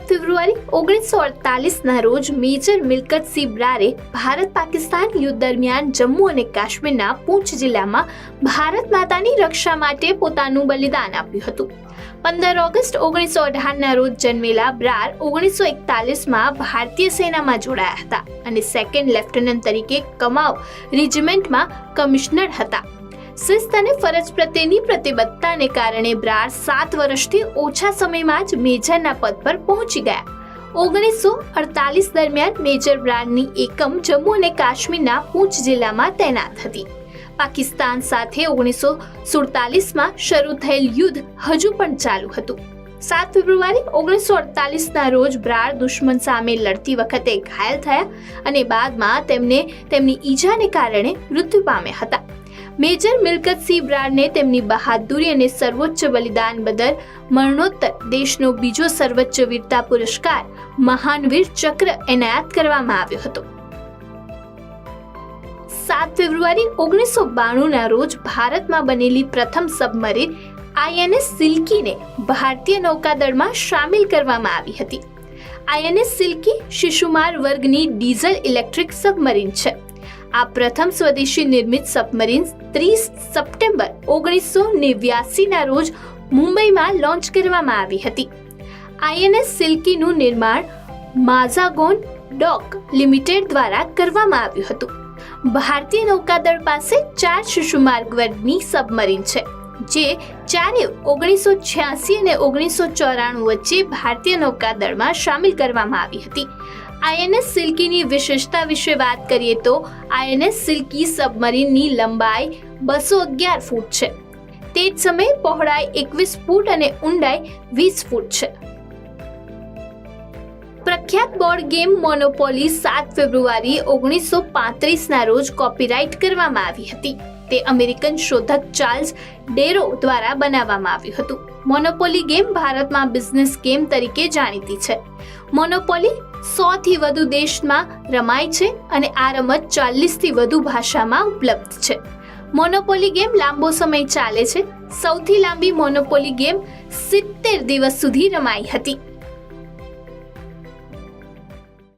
ફેબ્રુઆરી ઓગણીસો અડતાલીસના રોજ મેજર મિલકત બ્રારે ભારત પાકિસ્તાન યુદ્ધ દરમિયાન જમ્મુ અને કાશ્મીરના પૂંછ જિલ્લામાં ભારત માતાની રક્ષા માટે પોતાનું બલિદાન આપ્યું હતું પંદર ઓગસ્ટ ઓગણીસો અઢારના રોજ જન્મેલા બ્રાર ઓગણીસો એકતાલીસમાં ભારતીય સેનામાં જોડાયા હતા અને સેકન્ડ લેફ્ટનન્ટ તરીકે કમાવ રેજિમેન્ટમાં કમિશનર હતા શિસ્ત ફરજ પ્રત્યેની પ્રતિબદ્ધતાને કારણે બ્રાર સાત વર્ષથી ઓછા સમયમાં જ મેજરના પદ પર પહોંચી ગયા. ઓગણીસો અડતાલીસ દરમિયાન મેજર બ્રારની એકમ જમ્મુ અને કાશ્મીરના પૂંછ જિલ્લામાં તૈનાત હતી. પાકિસ્તાન સાથે ઓગણીસો સુડતાલીસમાં શરૂ થયેલ યુદ્ધ હજુ પણ ચાલુ હતું. સાત ફેબ્રુઆરી ઓગણીસો અડતાલીસના રોજ બ્રાર દુશ્મન સામે લડતી વખતે ઘાયલ થયા અને બાદમાં તેમને તેમની ઈજાને કારણે મૃત્યુ પામ્યા હતા. મેજર મિલકત સિંહ બ્રારને તેમની બહાદુરી અને સર્વોચ્ચ બલિદાન બદલ મરણોત્તર દેશનો બીજો સર્વોચ્ચ વીરતા પુરસ્કાર મહાનવીર ચક્ર એનાયત કરવામાં આવ્યો હતો. સાત ફેબ્રુઆરી ઓગણીસો બાણુંના રોજ ભારતમાં બનેલી પ્રથમ સબમરીન આઈએનએસ સિલ્કીને ભારતીય નૌકાદળમાં સામેલ કરવામાં આવી હતી. આઈએનએસ સિલ્કી શિશુમાર વર્ગની ડીઝલ ઇલેક્ટ્રિક સબમરીન છે. આ પ્રથમ સ્વદેશી નિર્મિત સબમરીન ત્રીસ સપ્ટેમ્બર ઓગણીસો નેવ્યાસીના રોજ મુંબઈમાં લોન્ચ કરવામાં આવી હતી. આઈએનએસ સિલ્કીનું નિર્માણ માઝાગોન ડોક લિમિટેડ દ્વારા કરવામાં આવ્યું હતું. ભારતીય નૌકાદળ પાસે ચાર શિશુમાર્ગ વર્ગની સબમરીન છે, જે ચારે ઓગણીસો છ્યાસી અને ઓગણીસો ચોરાણું વચ્ચે ભારતીય નૌકાદળમાં સામેલ કરવામાં આવી હતી. આઈએનએસ સિલ્કીની વિશેષતા વિશે વાત કરીએ તો આઈએનએસ સિલ્કી સબમરીનની લંબાઈ બસો અગિયાર ફૂટ છે તે જ સમયે પહોળાઈ એકવીસ ફૂટ અને ઊંડાઈ વીસ ફૂટ છે પ્રખ્યાત બોર્ડ ગેમ મોનોપોલી સાત ફેબ્રુઆરી ઓગણીસો પાંત્રીસના રોજ કોપીરાઇટ કરવામાં આવી હતી તે અમેરિકન શોધક ચાર્લ્સ ડેરો દ્વારા બનાવવામાં આવ્યું હતું મોનોપોલી ગેમ ભારતમાં બિઝનેસ ગેમ તરીકે જાણીતી છે મોનોપોલી સોથી વધુ દેશમાં રમાય છે અને આ રમત ચાલીસથી વધુ ભાષામાં ઉપલબ્ધ છે. મોનોપોલી ગેમ લાંબો સમય ચાલે છે. સૌથી લાંબી મોનોપોલી ગેમ સિત્તેર દિવસ સુધી રમાઈ હતી.